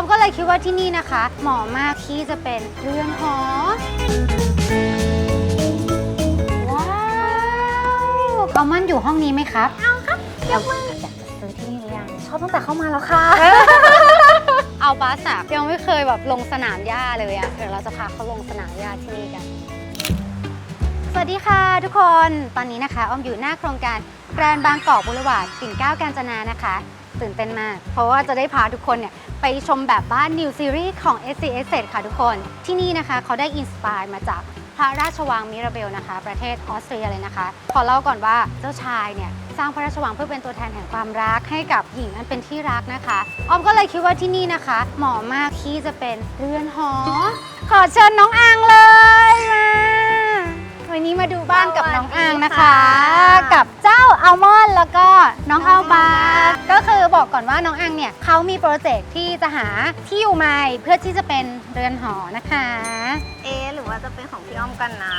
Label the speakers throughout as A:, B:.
A: อมก็เลยคิดว่าที่นี่นะคะ เหมาะมากที่จะเป็นเรือนหอ ว้าวออมมันอยู่ห้องนี้ไหมครับ เอาครับยกมืออยากจะซื้อที่นี่หรือยัง
B: ชอบตั้งแต่เข้ามาแล้วค่ะ
A: เอาบัสอะยังไม่เคยแบบลงสนามหญ้าเลยอะเดี๋ยวเราจะพาเขาลงสนามหญ้าที่นี่กัน สวัสดีค่ะทุกคน ตอนนี้นะคะออมอยู่หน้าโครงการแกรนด์บางกอกบุรวาดปิ่นเกล้ากาญจนานะคะ ตื่นเต้นมาก เพราะว่าจะได้พาทุกคนเนี่ยไปชมแบบบ้าน New Series ของ s c s ค่ะทุกคน ที่นี่นะคะเขาได้อินสปายมาจากพระราชวังมิราเบลนะคะ ประเทศออสเตรียเลยนะคะ ขอเล่าก่อนว่าเจ้าชายเนี่ยสร้างพระราชวังเพื่อเป็นตัวแทนแห่งความรักให้กับหญิงอันเป็นที่รักนะคะ ออมก็เลยคิดว่าที่นี่นะคะ เหมาะมากที่จะเป็นเรือนหอ ขอเชิญน้องอังเลยมา วันนี้มาดูบ้านกับน้องอังนะคะ กับเจ้าอัลมอนด์แล้วก็น้องอัลบาร์ก็คือบอกก่อนว่าน้องอังเนี่ยเขามีโปรเจกต์ที่จะหาที่อยู่ใหม่เพื่อที่จะเป็นเรือนหอนะคะ
B: เอ๊ะหรือว่าจะเป็นของพี่อ้อมกันนะ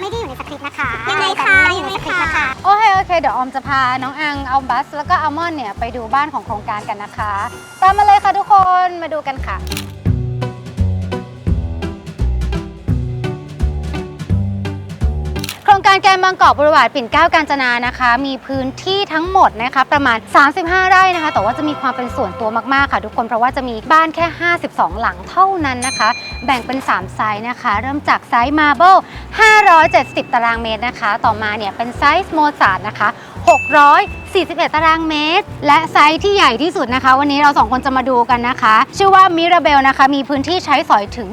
C: ไม่ได้อยู่ในสคริปต์นะคะ
B: ยังไงคะ
C: ไม่ได้อยู่ในสคริปต์นะคะ
A: โอเคโอเคเดี๋ยวออมจะพาน้องอังเอาบัส แล้วก็อัลมอนด์เนี่ยไปดูบ้านของโครงการกันนะคะ ตามมาเลยค่ะทุกคนมาดูกันค่ะ การแกนบางกอกบริวารปิ่นเกล้ากาญจนานะคะ มีพื้นที่ทั้งหมดนะคะประมาณ 35 ไร่นะคะ แต่ว่าจะมีความเป็นส่วนตัวมากๆค่ะ ทุกคนเพราะว่าจะมีบ้านแค่ 52 หลังเท่านั้นนะคะ แบ่งเป็น 3 ไซส์นะคะ เริ่มจากไซส์มาร์เบิล570 ตารางเมตรนะคะ ต่อมาเนี่ยเป็นไซส์โมซาร์ทนะคะ 641 ตารางเมตร และไซส์ที่ใหญ่ที่สุดนะคะ วันนี้เราสองคนจะมาดูกันนะคะ ชื่อว่ามิราเบลนะคะ มีพื้นที่ใช้สอยถึง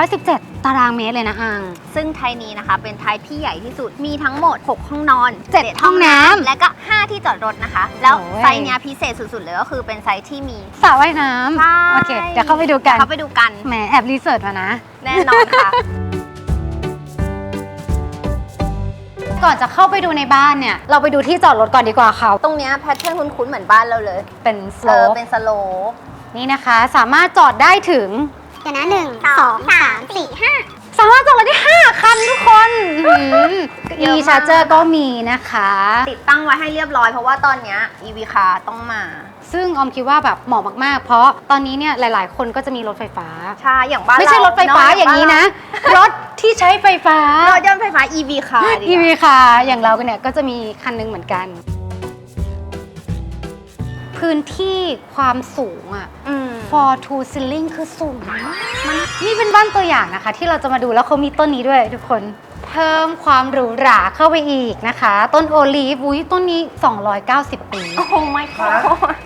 A: 817 ตารางเมตรเลยนะอัง
B: ซึ่งไทยนี้นะคะเป็นไทยที่ใหญ่ที่สุดมีทั้งหมด 6 ห้องนอน
A: เจ็ด
B: 7
A: ห้องน้ำ
B: และก็ 5 ที่จอดรถนะคะ แล้ว
A: โอ้ย
B: ไซส์เนี้ยพิเศษสุดๆเลยก็คือเป็นไซส์ที่มี
A: สระว่ายน้ำ
B: ใช่
A: โอเค เดี๋ยวเข้าไปดูกัน
B: เข้าไปดูกัน
A: แหมแอบรีเสิร์ชมานะ
B: แน่นอนค่ะ
A: ก่อนจะเข้าไปดูในบ้านเนี่ย เราไปดูที่จอดรถก่อนดีกว่าค่ะ
B: ตรงเนี้ยแพทเทิร์นคุ้นๆเหมือนบ้านเราเลย
A: เป็นส
B: เอ
A: โล
B: อ
A: ป
B: เป็นสโลป
A: นี่นะคะ สามารถจอดได้ถึง
C: เดี๋ยวนะหนึ่งสองสามสี่ห้า
A: สามารถจอดรถได้ 5 คันทุกคนอีชาร์เจอร์ก็มีนะคะ
B: ติดตั้งไว้ให้เรียบร้อยเพราะว่าตอนเนี้ย EV คาต้องมา
A: ซึ่งออมคิดว่าแบบเหมาะมาก ๆ เพราะตอนนี้เนี่ยหลาย ๆ คนก็จะมีรถไฟฟ้า
B: ใช่ อย่างบ้าน
A: ไม่ใช่รถไฟฟ้าอย่างนี้นะ รถที่ใช้ไฟฟ้า
B: รถยนต์ไฟฟ้า EV คา
A: EV ค่ะ อย่างเราเนี่ยก็จะมีคันหนึงเหมือนกัน พื้นที่ความสูงอะ
B: อืม
A: for to ceiling คือสูงมากมันนี่เป็นบ้านตัวอย่างนะคะ ที่เราจะมาดูแล้วเขามีต้นนี้ด้วยทุกคน เพิ่มความหรูหราเข้าไปอีกนะคะ ต้นโอลีฟอุ้ยต้นนี้ 290 ปี
B: โอ้ไม่ค่ะ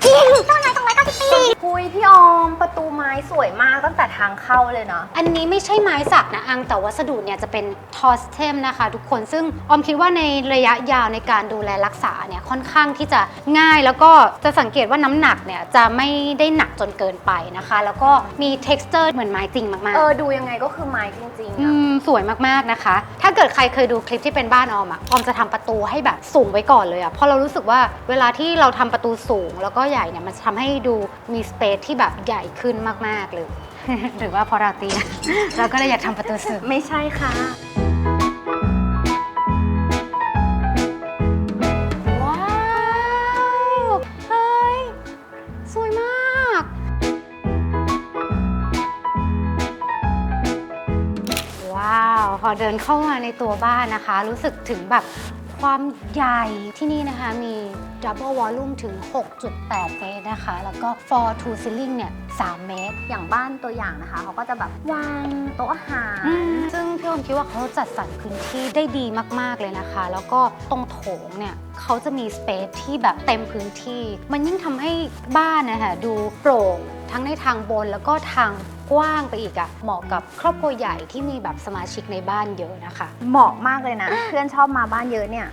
C: จริงต้นไม้สอง
B: คุยพี่ออมประตูไม้สวยมากตั้งแต่ทางเข้าเลยเนาะ
A: อันนี้ไม่ใช่ไม้สักนะอังแต่วัสดุเนี่ยจะเป็นทอสเทมนะคะทุกคนซึ่งออมคิดว่าในระยะยาวในการดูแลรักษาเนี่ยค่อนข้างที่จะง่ายแล้วก็จะสังเกตว่าน้ำหนักเนี่ยจะไม่ได้หนักจนเกินไปนะคะ แล้วก็มี t e x t อร์เหมือนไม้จริงมาก
B: เออดูยังไงก็คือไม้จริงๆ
A: อื
B: อะ
A: มสวยมาก ๆ นะคะ ถ้าเกิดใครเคยดูคลิปที่เป็นบ้านออมอะออมจะทำประตูให้แบบสูงไว้ก่อนเลยอะเพราะเรารู้สึกว่าเวลาที่เราทำประตูสูงแล้วก็ใหญ่เนี่ยมันจะทำให้ดูมีสเปซที่แบบใหญ่ขึ้นมาก ๆ เลย หรือว่าเพราะเราเตียเราก็เลยอยากทำประตูสูง
B: ไม่ใช่ค่ะ
A: ว้าวเฮ้ย สวยมาก ว้าว พอเดินเข้ามาในตัวบ้านนะคะ รู้สึกถึงแบบ ความใหญ่ที่นี่นะคะมี Double Volume ถึง 6.8 เมตรนะคะ แล้วก็ For to Ceiling เนี่ย 3 เมตร
B: อย่างบ้านตัวอย่างนะคะ เขาก็จะแบบวางโต๊ะอาหาร
A: ซึ่งพี่อมคิดว่าเขาจัดสรรพื้นที่ได้ดีมาก ๆ เลยนะคะ แล้วก็ตรงโถงเนี่ยเขาจะมีสเปซที่แบบเต็มพื้นที่ มันยิ่งทำให้บ้านนะคะดูโปร่งทั้งในทางบนแล้วก็ทาง กว้างไปอีกอะเหมาะกับครอบครัวใหญ่ที่มีแบบสมาชิกในบ้านเยอะนะคะ
B: เหมาะมากเลยนะ เพื่อนชอบมาบ้านเยอะเนี่ย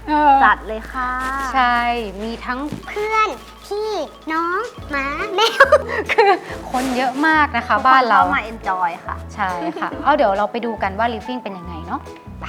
B: จัดเลยค่ะ
A: ใช่ มีทั้ง
C: เพื่อน พี่ น้อง หมาแมว
A: คือคนเยอะมากนะคะ
B: ทุกค
A: บ้านเรา
B: ชอบมาเอนจอยค่ะ
A: ใช่ค่ะ เอาเดี๋ยวเราไปดูกันว่า living เป็นยังไงเนาะไป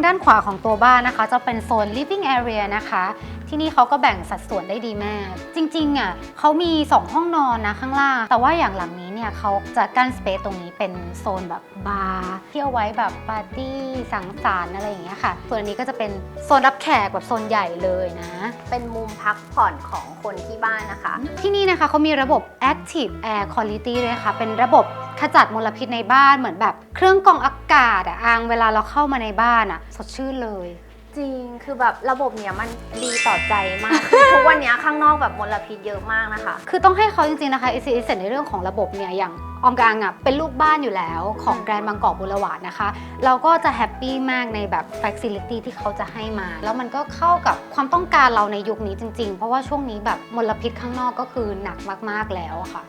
A: างด้านขวาของตัวบ้านนะคะ จะเป็นโซน living area นะคะ ที่นี่เขาก็แบ่งสัดส่วนได้ดีมาก จริงๆอะเขามี 2 ห้องนอนนะข้างล่าง แต่ว่าอย่างหลังนี้ เนี่ยเนี่ยเขาจะกั้นสเปซตรงนี้เป็นโซนแบบบาร์ที่เอาไว้แบบปาร์ตี้สังสรรค์อะไรอย่างเงี้ยค่ะ ส่วนอันนี้ก็จะเป็นโซนรับแขกแบบโซนใหญ่เลยนะ
B: เป็นมุมพักผ่อนของคนที่บ้านนะคะ
A: ที่นี่นะคะเขามีระบบ Active Air Quality ด้วยค่ะ เป็นระบบขจัดมลพิษในบ้านเหมือนแบบ เครื่องกรองอากาศอะอางเวลาเราเข้ามาในบ้านอะสดชื่นเลย
B: จริง คือแบบระบบเนี้ยมันดีต่อใจมากคือทุกวันเนี้ยข้างนอกแบบมลพิษเยอะมากนะคะ
A: คือต้องให้เขาจริง ๆ นะคะ a c s ในเรื่องของระบบเนี่ยอย่างอองกางอะเป็นลูกบ้านอยู่แล้วของแกรนด์บางกอกบุรวาดนะคะ เราก็จะแฮปปี้มากในแบบ Facility ที่เขาจะให้มา แล้วมันก็เข้ากับความต้องการเราในยุคนี้จริง ๆ เพราะว่าช่วงนี้แบบมลพิษข้างนอกก็คือหนักมากๆแล้วอะค่ะ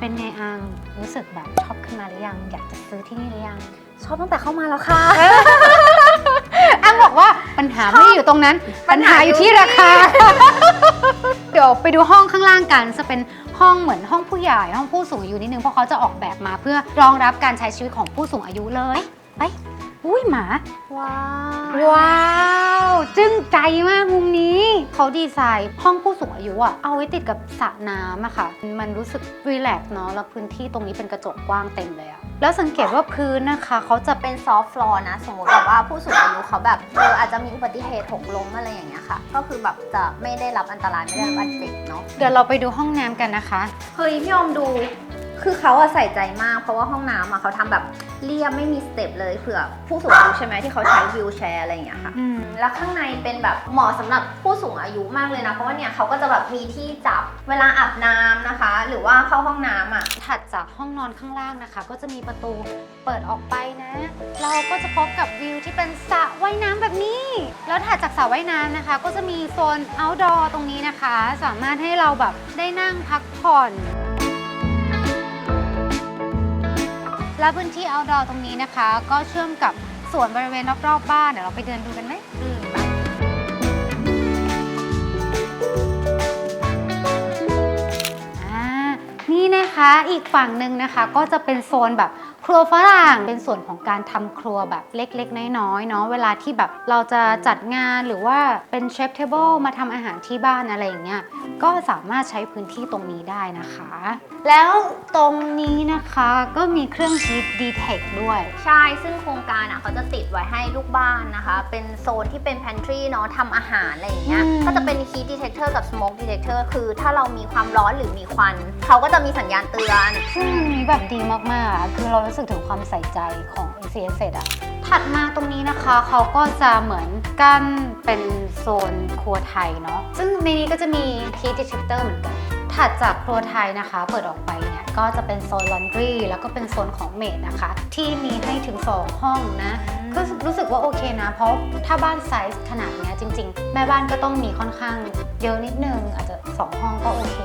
A: เป็นไงอังรู้สึกแบบชอบขึ้นมาหรือยัง อยากจะซื้อที่นี่หรือยัง
B: ชอบตั้งแต่เข้ามาแล้วค่ะ
A: อังบอกว่าปัญหาไม่ได้อยู่ตรงนั้น ปัญหาอยู่ที่ราคา เดี๋ยวไปดูห้องข้างล่างกันจะเป็นห้องเหมือนห้องผู้ใหญ่ห้องผู้สูงอายุนิดนึงเพราะเขาจะออกแบบมาเพื่อรองรับการใช้ชีวิตของผู้สูงอายุเลยไป อุ้ยหมา
B: ว้าว
A: ว้าว จึ้งใจมากมุมนี้ เขาดีไซน์ห้องผู้สูงอายุอะเอาไว้ติดกับสระน้ำอะค่ะ มันรู้สึกรีแลกซ์เนาะ แล้วพื้นที่ตรงนี้เป็นกระจกกว้างเต็มเลยอะแล้วสังเกตว่าพื้นนะคะเขาจะ
B: เป็นซอฟต์ฟลอร์นะ สมมติแบบว่าผู้สูงอายุเขาแบบเอออาจจะมีอุบัติเหตุหกล้มอะไรอย่างเงี้ยค่ะ ก็คือแบบจะไม่ได้รับอันตรายไม่ได้รับบาดเจ็บเนาะ
A: เดี๋ยวเราไปดูห้องน้ำกันนะคะ
B: เฮ้ยพี่อมดู คือเขาอะใส่ใจมาก เพราะว่าห้องน้ำอะเขาทำแบบเรียบไม่มีสเต็ปเลยเผื่อผู้สูงอายุใช่ไหมที่เขาใช้วิวแชร์อะไรอย่างเงี้ยค่ะ
A: อืม
B: แล้วข้างในเป็นแบบเหมาะสำหรับผู้สูงอายุมากเลยนะ เพราะว่าเนี่ยเขาก็จะแบบมีที่จับเวลาอาบน้ำนะคะ หรือว่าเข้าห้องน้ำอะ
A: ถัดจากห้องนอนข้างล่างนะคะ ก็จะมีประตูเปิดออกไปนะ เราก็จะพบกับวิวที่เป็นสระว่ายน้ำแบบนี้ แล้วถัดจากสระว่ายน้ำนะคะ ก็จะมีโซน outdoor ตรงนี้นะคะ สามารถให้เราแบบได้นั่งพักผ่อน และพื้นที่ outdoor ตรงนี้นะคะ ก็เชื่อมกับสวนบริเวณรอบๆบ้านเดี๋ยวเราไปเดินดูกันไหม
B: อืม
A: อ่านี่นะคะอีกฝั่งหนึ่งนะคะก็จะเป็นโซนแบบ ครัวฝรั่งเป็นส่วนของการทำครัวแบบเล็กๆ น้อยๆเนาะเวลาที่แบบเราจะจัดงานหรือว่าเป็นเชฟเทเบิลมาทำอาหารที่บ้านอะไรอย่างเงี้ยก็สามารถใช้พื้นที่ตรงนี้ได้นะคะ แล้วตรงนี้นะคะก็มีเครื่องฮีทดีเทคด้วย
B: ใช่ ซึ่งโครงการอะเขาจะติดไว้ให้ลูกบ้านนะคะ เป็นโซนที่เป็น pantry เนาะทำอาหารอะไรอย่างเงี้ย
A: อืม
B: ก็จะเป็น heat detector กับ smoke detector คือถ้าเรามีความร้อนหรือมีควัน เขาก็จะมีสัญญาณเตือน
A: ซึ่งอันนี้แบบดีมากๆอะคือเรารู้สึกถึงความใส่ใจของ a c s อะถัดมาตรงนี้นะคะเขาก็จะเหมือนกั้นเป็นโซนครัวไทยเนาะซึ่งในนี้ก็จะมี heat detector เหมือนกัน ถัดจากครัวไทยนะคะ เปิดออกไปเนี่ยก็จะเป็นโซน laundry แล้วก็เป็นโซนของเมดนะคะ ที่มีให้ถึง 2 ห้องนะก็รู้สึกว่าโอเคนะ เพราะถ้าบ้านไซส์ขนาดเนี้ยจริง ๆ แม่บ้านก็ต้องมีค่อนข้างเยอะนิดนึงอาจจะ 2 ห้องก็โอเค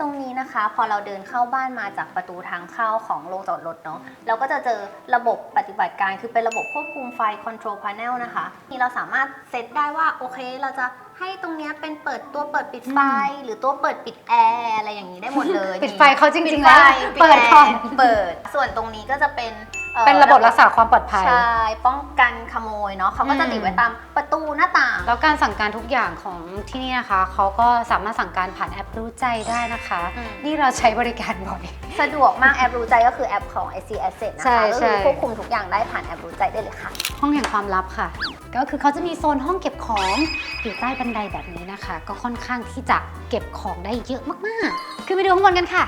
B: ตรงนี้นะคะ พอเราเดินเข้าบ้านมาจากประตูทางเข้าของโรงจอดรถเนาะเราก็จะเจอระบบปฏิบัติการคือเป็นระบบควบคุมไฟ control panel นะคะที่เราสามารถเซตได้ว่าโอเคเราจะให้ตรงเนี้ยเป็นเปิดตัวเปิดปิดไฟ หรือตัวเปิดปิดแอร์อะไรอย่างนี้ได้หมดเลย
A: ปิดไฟเขาจริงๆ
B: ปิด
A: แล้ว
B: ไฟ
A: เปิด
B: แอ
A: ก่อน
B: ร์เปิด ส่วนตรงนี้ก็จะเป็น อ่อ
A: เป็นระบบรักษาความปลอดภัย
B: ใช่ป้องกันขโมยเนาะเขาก็จะ
A: อืม
B: ติดไว้ตามประตูหน้าต่าง
A: แล้วการสั่งการทุกอย่างของที่นี่นะคะ เขาก็สามารถสั่งการผ่านแอปรู้ใจได้นะคะ
B: อืม
A: นี่เราใช้บริการบ่อย
B: สะดวกมากแอปรู้ใจก็คือแอปของ IC Asset นะ
A: ใช่
B: คะก็
A: ใช่
B: คือควบคุมทุกอย่างได้ผ่านแอปรู้ใจได้เลยค่ะ
A: ห้องแห่งความลับค่ะ ก็คือเขาจะมีโซนห้องเก็บของอยู่ใต้บันไดแบบนี้นะคะ ก็ค่อนข้างที่จะเก็บของได้เยอะมากๆ ขึ้นไปดูข้างบนกันค่ะ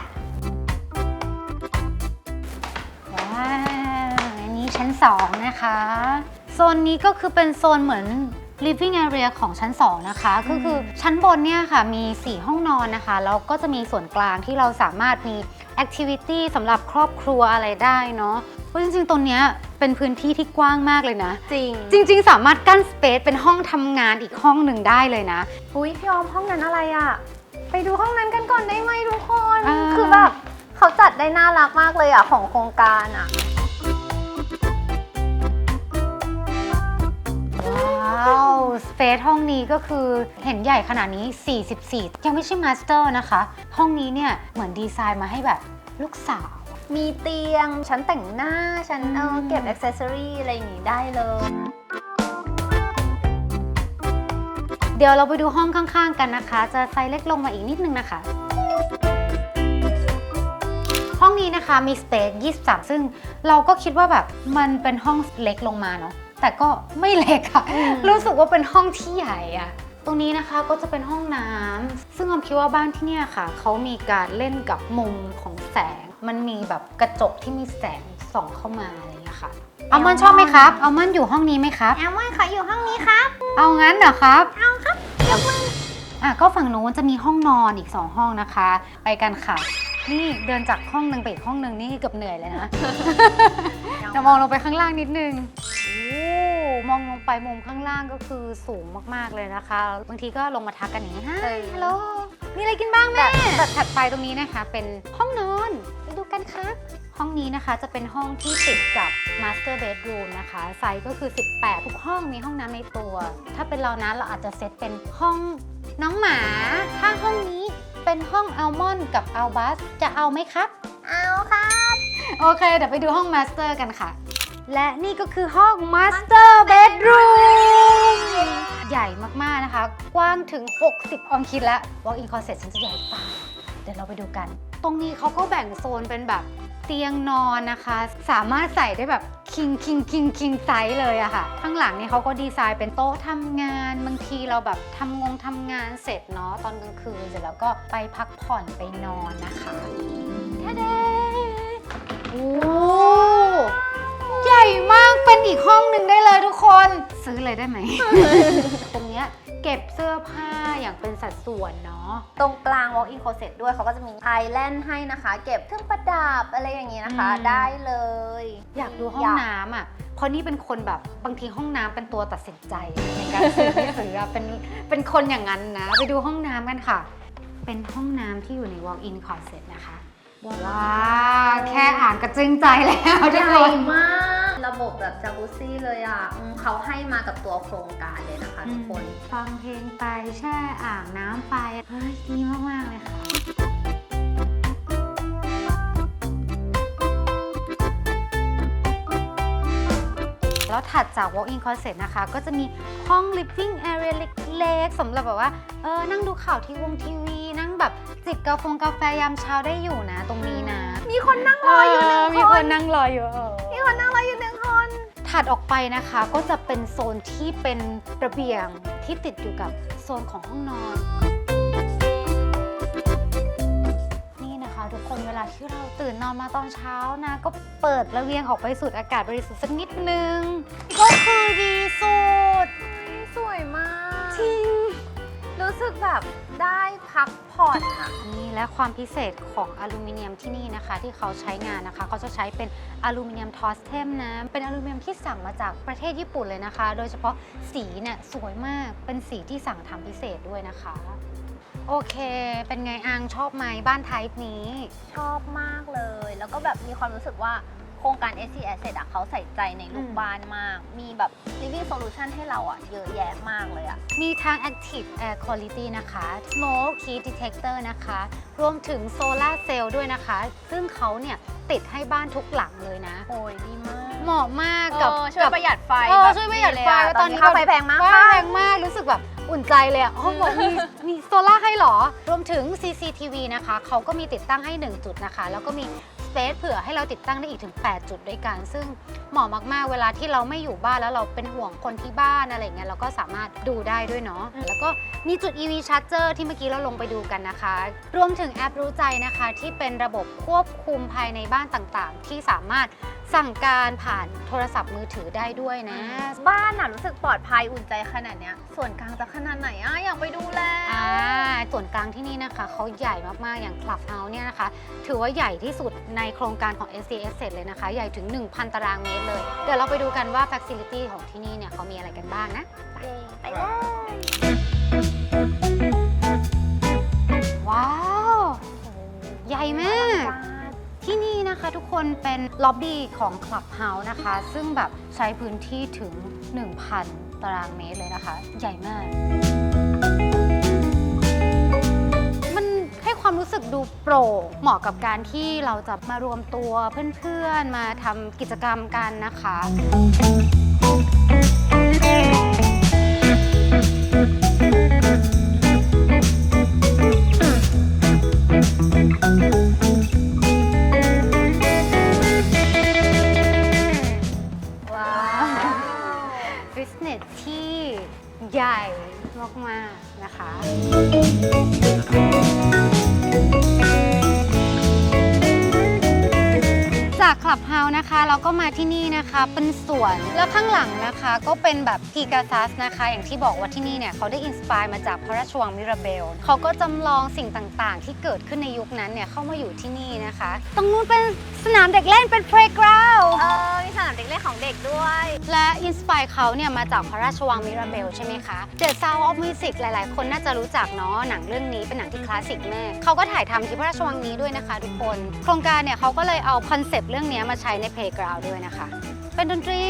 A: 2 นะคะ โซนนี้ก็คือเป็นโซนเหมือน living area ของชั้น 2 นะคะ ก็คือชั้นบนเนี่ยค่ะมี 4 ห้องนอนนะคะ แล้วก็จะมีส่วนกลางที่เราสามารถมี activity สำหรับครอบครัวอะไรได้เนาะเพราะจริงๆ ตรงเนี้ยเป็นพื้นที่ที่กว้างมากเลยนะ
B: จริง
A: จริง ๆ สามารถกั้นสเปซเป็นห้องทำงานอีกห้องหนึ่งได้เลยนะ
B: อุ้ยพี่ออมห้องนั้นอะไรอะไปดูห้องนั้นกันก่อนได้ไหมทุกคน
A: อ่า
B: คือแบบเขาจัดได้น่ารักมากเลยอะของโครงการอะ
A: สเปซห้องนี้ก็คือเห็นใหญ่ขนาดนี้ 44 ยังไม่ใช่มาสเตอร์นะคะ ห้องนี้เนี่ยเหมือนดีไซน์มาให้แบบลูกสาว
B: มีเตียง ชั้นแต่งหน้า ชั้นเออ
A: อืม
B: เก็บอ็อกเซสซอรี่อะไรอย่างงี้ได้เลย
A: เดี๋ยวเราไปดูห้องข้างๆกันนะคะ จะไซส์เล็กลงมาอีกนิดนึงนะคะหนี้นะคะมีสเปซ23 ซึ่งเราก็คิดว่าแบบมันเป็นห้องเล็กลงมาเนาะ แต่ก็ไม่เล็กอะ
B: อืม
A: รู้สึกว่าเป็นห้องที่ใหญ่อะตรงนี้นะคะก็จะเป็นห้องน้ำซึ่งออมคิดว่าบ้านที่เนี่ยค่ะ เขามีการเล่นกับมุมของแสง มันมีแบบกระจกที่มีแสงส่องเข้ามาอะไรอย่างเงี้ยค่ะอัลมอนด์ชอบไหมครับอัลมอนด์อยู่ห้องนี้ไหมครับ
B: แอลมอนขออยู่ห้องนี้ครับ
A: เอางั้นเหรอครับเอาครับยกมืออะก็ฝั่งนู้นจะมีห้องนอนอีก2ห้องนะคะ ไปกันค่ะ นี่เดินจากห้องหนึ่งไปอีกห้องหนึ่งนี่เกือบเหนื่อยเลยนะเดี๋ยวมองลงไปข้างล่างนิดนึงโอ้มองลงไปมุมข้างล่างก็คือสูงมากๆเลยนะคะ บางทีก็ลงมาทักกันอย่างนี้ฮะ
B: เออ
A: ฮัลโหลมีอะไรกินบ้างแม่แบบถัดไปตรงนี้นะคะ เป็นห้องนอนไปดูกันค่ะห้องนี้นะคะจะเป็นห้องที่ติดกับ Master Bedroom นะคะ ไซส์ก็คือ 18 ทุกห้องมีห้องน้ำในตัว ถ้าเป็นเรานะเราอาจจะเซตเป็นห้องน้องหมาถ้าห้องนี้ เป็นห้องอัลมอนด์กับอัลบัสจะเอาไหมครับ
B: เอาครับ
A: โอเค เดี๋ยวไปดูห้อง Master กันค่ะ และนี่ก็คือห้อง Master Bedroom ใหญ่มากๆนะคะ กว้างถึง 60 ออมคิดแล้ว Walk-in closet ฉันจะใหญ่เปล่า เดี๋ยวเราไปดูกัน ตรงนี้เขาก็แบ่งโซนเป็นแบบเตียงนอนนะคะ สามารถใส่ได้แบบคิงคิงคิงคิงไซส์เลยอะค่ะ ข้างหลังนี่เขาก็ดีไซน์เป็นโต๊ะทำงาน บางทีเราแบบทำงงทำงานเสร็จเนาะตอนกลางคืนเสร็จแล้วก็ไปพักผ่อนไปนอนนะคะทะเดโอ้ ญ่มากเป็นอีกห้องหนึ่งได้เลยทุกคนซื้อเลยได้ไหม ตรงเนี้ยเก็บเสื้อผ้าอย่างเป็นสัดส่วนเนาะ
B: ตรงกลาง walk-in closet ด้วยเขาก็จะมีไอแลนด์ให้นะคะ เก็บเครื่องประดับอะไรอย่างนี้นะคะ
A: อืม
B: ได้เลย
A: อยากดูห้อ
B: องยาก
A: น้ำอะ เพราะนี่เป็นคนแบบบางทีห้องน้ำเป็นตัวตัดสินใจในการซื้อไม่ซื้ออะเป็นเป็นคนอย่างนั้นนะ ไปดูห้องน้ำกันค่ะ เป็นห้องน้ำที่อยู่ใน walk-in closet นะคะ ว้าวแค่อ่านก็จึ้งใจแล้วทุก
B: ให
A: ค
B: ญ่
A: น
B: มาก ระบบแบบจากุซี่เลยอะอืมเขาให้มากับตัวโครงการเลยนะคะทุกคน
A: ฟังเพลงไปแช่อ่างน้ำไปเฮ้ยดีมาก ๆ เลยค่ะ แล้วถัดจาก walk-in closet นะคะ ก็จะมีห้อง living area เล็กๆสำหรับแบบว่าเออนั่งดูข่าวที่วงทีวี นั่งแบบจิบกาแฟกาแฟยามเช้าได้อยู่นะ ตรงนี้นะ
B: มีคนนั่งรออยู่หนึ่ง
A: มี
B: ค
A: คน นนั่งรออยู่เออ
B: มีคนนั่งรออยู่หนึ่งคน
A: ถัดออกไปนะคะก็จะเป็นโซนที่เป็นระเบียงที่ติดอยู่กับโซนของห้องนอน นี่นะคะทุกคนเวลาที่เราตื่นนอนมาตอนเช้านะ ก็เปิดระเบียงออกไปสูดอากาศบริสุทธิ์สักนิดนึง ก็คือดี
B: และ
A: ความพิเศษของอลูมิเนียมที่นี่นะคะ ที่เขาใช้งานนะคะ เขาจะใช้เป็นอลูมิเนียมทอสเทมนะเป็นอลูมิเนียมที่สั่งมาจากประเทศญี่ปุ่นเลยนะคะ โดยเฉพาะสีเนี่ยสวยมากเป็นสีที่สั่งทำพิเศษด้วยนะคะ โอเค เป็นไงอังชอบไหมบ้านไทป์นี้
B: ชอบมากเลย แล้วก็แบบมีความรู้สึกว่า โครงการ SC Asset อะเขาใส่ใจในลูก
A: อืม
B: บ้านมาก มีแบบ living solution ให้เราอะเยอะแยะมากเลยอะ
A: มีทั้ง Active Air Quality นะคะ Smoke Heat Detector นะคะ รวมถึง Solar Cell ด้วยนะคะ ซึ่งเขาเนี่ยติดให้บ้านทุกหลังเลยนะ
B: โอ้ยดีมาก
A: เหมาะมากกับ
B: เออช่วย
A: กับ
B: ประหยัดไฟ
A: เออ
B: แบบ
A: ช่วยประหยัดไฟ
B: เลยอะ
A: ตอนนี้
B: ค่าไฟแพงมาก
A: ค่า
B: ค่ะ
A: แพงมากรู้สึกแบบอุ่นใจเลยอะอ๋อบอกมีมีโซล่าให้เหรอ รวมถึง CCTV นะคะเขาก็มีติดตั้งให้ 1 จุดนะคะ แล้วก็มีส เปซเผื่อให้เราติดตั้งได้อีกถึง 8 จุดด้วยกัน ซึ่งเหมาะมากๆ เวลาที่เราไม่อยู่บ้านแล้วเราเป็นห่วงคนที่บ้านอะไรเงี้ยเราก็สามารถดูได้ด้วยเนาะแล้วก็มีจุด EV Charger ที่เมื่อกี้เราลงไปดูกันนะคะ รวมถึงแอปรู้ใจนะคะที่เป็นระบบควบคุมภายในบ้านต่างๆ ที่สามารถสั่งการผ่านโทรศัพท์มือถือได้ด้วยนะ
B: บ้านอะรู้สึกปลอดภัยอุ่นใจขนาดเนี้ย ส่วนกลางจะขนาดไหนอะอยากไปดูแล้ว
A: อ่าส่วนกลางที่นี่นะคะเขาใหญ่มาก ๆ อย่าง Clubhouse เนี่ยนะคะ ถือว่าใหญ่ที่สุดในโครงการของ s c s เลยนะคะ ใหญ่ถึง 1,000 ตารางเมตรเลย เดี๋ยวเราไปดูกันว่า Facility ของที่นี่เนี่ยเขามีอะไรกันบ้างนะ
B: ไปเลย
A: ว้าว ใหญ่มากที่นี่ นะคะทุกคนเป็นล็อบบี้ของ Clubhouse นะคะ ซึ่งแบบใช้พื้นที่ถึง 1,000 ตารางเมตรเลยนะคะ ใหญ่มาก มันให้ความรู้สึกดูโปร่งเหมาะกับการที่เราจะมารวมตัวเพื่อนๆ มาทำกิจกรรมกันนะคะ ใหญ่มากๆนะคะ จาก ลับเฮาส์นะคะ เราก็มาที่นี่นะคะ เป็นสวนแล้วข้างหลังนะคะ ก็เป็นแบบกีกาซัสนะคะ อย่างที่บอกว่าที่นี่เนี่ยเขาได้อินสปายมาจากพระราชวังมิราเบล เขาก็จำลองสิ่งต่างๆ ที่เกิดขึ้นในยุคนั้นเนี่ยเข้ามาอยู่ที่นี่นะคะ ตรงนู้นเป็นสนามเด็กเล่นเป็น playground
B: เออมีสนามเด็กเล่นของเด็กด้วย
A: และอินสปายเขาเนี่ยมาจากพระราชวังมิราเบลใช่ไหมคะ The Sound of Music หลายๆ คนน่าจะรู้จักเนาะหนังเรื่องนี้เป็นหนังที่คลาสสิกมากเขาก็ถ่ายทำที่พระราชวังนี้ด้วยนะคะ ทุกคน โครงการเนี่ยเขาก็เลยเอาคอนเซปต์เรื่องนี้มาใช้ใน Playground ด้วยนะคะ เป็นดนตรี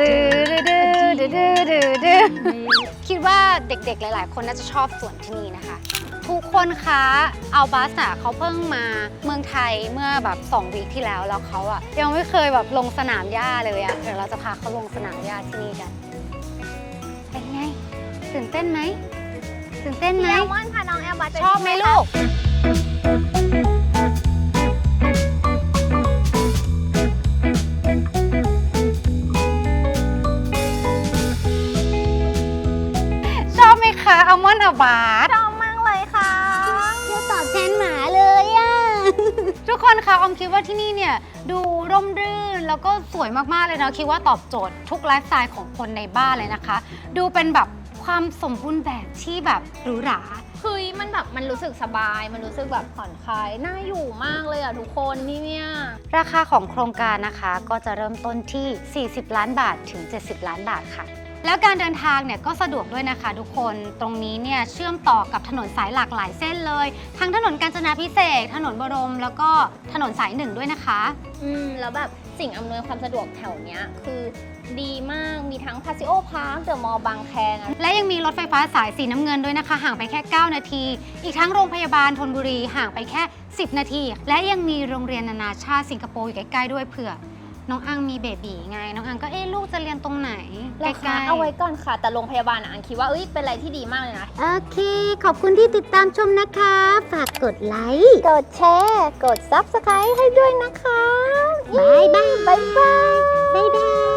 A: ดื้อดื้อดื้อดื้อดื้อดื้อดื้อคิดว่าเด็กๆ หลาย ๆ คนน่าจะชอบสวนที่นี่นะคะ ทุกคนคะเอาบัสอะเขาเพิ่งมาเมืองไทยเมื่อแบบ2วีคที่แล้วแล้วเขาอะยังไม่เคยแบบลงสนามหญ้าเลยอะเดี๋ยวเราจะพาเขาลงสนามหญ้าที่นี่กันเป็นไงตื่นเต้นไหมตื่นเต้นไหม
B: แอลมอนพาน้องแอลบัสป
A: ชอบไหมลูกาส
B: ชอบมากเลยค่ะ
C: เดี๋ยวตอบแทนหมาเลยอะ
A: ทุกคนคะออมคิดว่าที่นี่เนี่ยดูร่มรื่นแล้วก็สวยมากๆเลยนะคิดว่าตอบโจทย์ทุกไลฟ์สไตล์ของคนในบ้านเลยนะคะ ดูเป็นแบบความสมบูรณ์แบบที่แบบหรูหรา
B: เฮ้ยมันแบบมันรู้สึกสบาย มันรู้สึกแบบผ่อนคลาย น่าอยู่มากเลยอะทุกคนนี่เนี่ย
A: ราคาของโครงการนะคะก็จะเริ่มต้นที่ 40 ล้านบาทถึง 70 ล้านบาทค่ะ แล้วการเดินทางเนี่ยก็สะดวกด้วยนะคะ ทุกคนตรงนี้เนี่ยเชื่อมต่อกับถนนสายหลากหลายเส้นเลย ทั้งถนนกาญจนาพิเศษกถนนบรม แล้วก็ถนนสายหนึ่งด้วยนะคะ
B: อืมแล้วแบบสิ่งอำนวยความสะดวกแถวเนี้ยคือดีมาก มีทั้งพาซิโอพาร์คเดอะมอลล์บางแคนะ
A: และยังมีรถไฟฟ้าสายสีน้ำเงินด้วยนะคะ ห่างไปแค่ 9 นาที อีกทั้งโรงพยาบาลธนบุรีห่างไปแค่ 10 นาที และยังมีโรงเรียนนานาชาติสิงคโปร์อยู่ใกล้ๆด้วยเผื่อ น้องอังมีเบบีไง น้องอังก็เอ๊ะลูกจะเรียนตรงไหนใก
B: ราคา
A: ล้ๆ
B: เอาไว้ก่อนค่ะ แต่โรงพยาบาลอะอันคิดว่าเอ้ยเป็นอะไรที่ดีมากเลยนะ
C: โอเค ขอบคุณที่ติดตามชมนะคะ ฝากกดไลค์
B: กดแชร์ กด Subscribe ให้ด้วยนะคะ
C: บายบายบายบายบายบาย